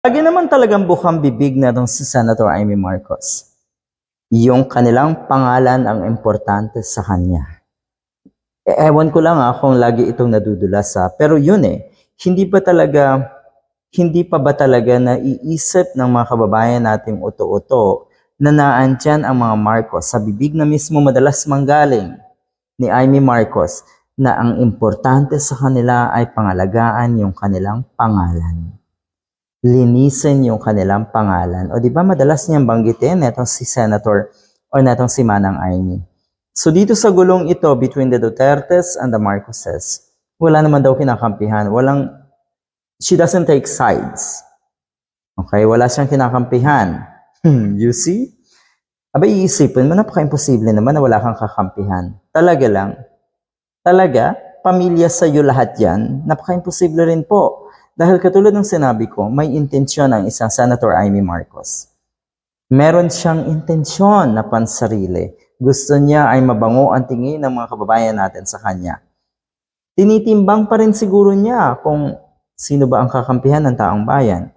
Lagi naman talagang bukang bibig na si Senator Amy Marcos. Yung kanilang pangalan ang importante sa kanya. E, ewan ko lang ah, kung lagi itong nadudulas sa, pero yun eh, hindi ba talaga, hindi pa ba talaga naiisip ng mga kababayan nating uto-uto na naandyan ang mga Marcos sa bibig na mismo madalas manggaling ni Amy Marcos na ang importante sa kanila ay pangalagaan yung kanilang pangalan linisin yung kanilang pangalan. O di ba madalas niyang banggitin netong si Senator o netong si Manang Aimee. So dito sa gulong ito between the Dutertes and the Marcoses, wala naman daw kinakampihan. Walang, she doesn't take sides. Okay, wala siyang kinakampihan. Hmm, you see? Aba, iisipin mo, napaka-imposible naman na wala kang kakampihan. Talaga lang. Talaga, pamilya sa iyo lahat yan, napaka-imposible rin po. Dahil katulad ng sinabi ko, may intensyon ang isang Senator Amy Marcos. Meron siyang intensyon na pansarili. Gusto niya ay mabango ang tingin ng mga kababayan natin sa kanya. Tinitimbang pa rin siguro niya kung sino ba ang kakampihan ng taong bayan.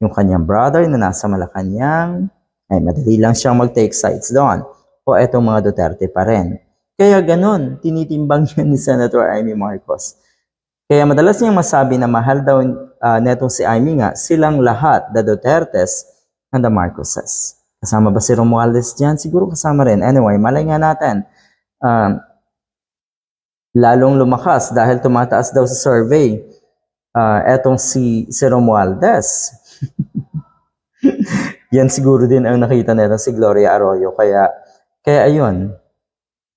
Yung kanyang brother na nasa Malacanang, ay madali lang siyang mag-take sides doon. O etong mga Duterte pa rin. Kaya ganun, tinitimbang yun ni Senator Amy Marcos. Kaya madalas niyang masabi na mahal daw uh, netong si Amy nga, silang lahat, the Dutertes and the Marcoses. Kasama ba si Romualdez dyan? Siguro kasama rin. Anyway, malay nga natin. Uh, lalong lumakas dahil tumataas daw sa survey uh, etong si, si Romualdez. Yan siguro din ang nakita nito si Gloria Arroyo. Kaya, kaya ayun,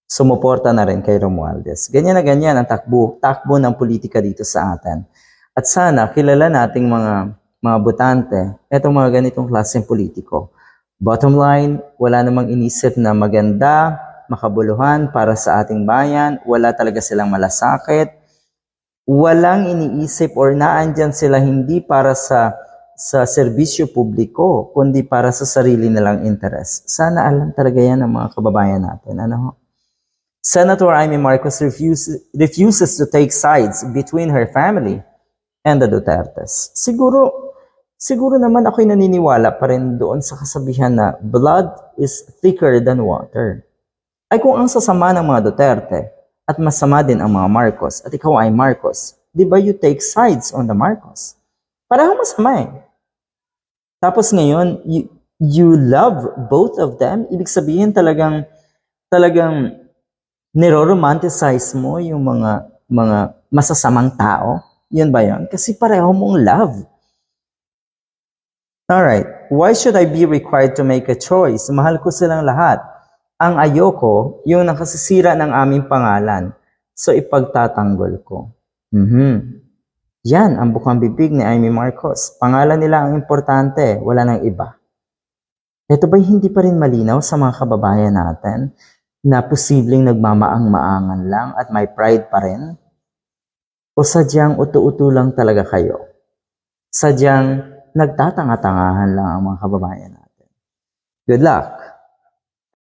sumuporta na rin kay Romualdez. Ganyan na ganyan ang takbo, takbo ng politika dito sa atin. At sana kilala nating mga mga botante, etong mga ganitong klaseng politiko. Bottom line, wala namang inisip na maganda, makabuluhan para sa ating bayan, wala talaga silang malasakit, walang iniisip or naandyan sila hindi para sa sa serbisyo publiko, kundi para sa sarili nilang interes. Sana alam talaga yan ng mga kababayan natin. Ano ho? Senator Amy Marcos refuses, refuses to take sides between her family and the Dutertes. Siguro, siguro naman ako'y naniniwala pa rin doon sa kasabihan na blood is thicker than water. Ay kung ang sasama ng mga Duterte at masama din ang mga Marcos at ikaw ay Marcos, di ba you take sides on the Marcos? Pareho masama eh. Tapos ngayon, you, you love both of them. Ibig sabihin talagang, talagang niro-romanticize mo yung mga mga masasamang tao? Yun ba yun? Kasi pareho mong love. Alright, why should I be required to make a choice? Mahal ko silang lahat. Ang ayoko, yung nakasisira ng aming pangalan. So ipagtatanggol ko. Mm-hmm. Yan ang bukang bibig ni Amy Marcos. Pangalan nila ang importante, wala nang iba. Ito ba'y hindi pa rin malinaw sa mga kababayan natin na posibleng nagmamaang-maangan lang at may pride pa rin? O sadyang utu-utu lang talaga kayo? Sadyang nagtatanga-tangahan lang ang mga kababayan natin? Good luck!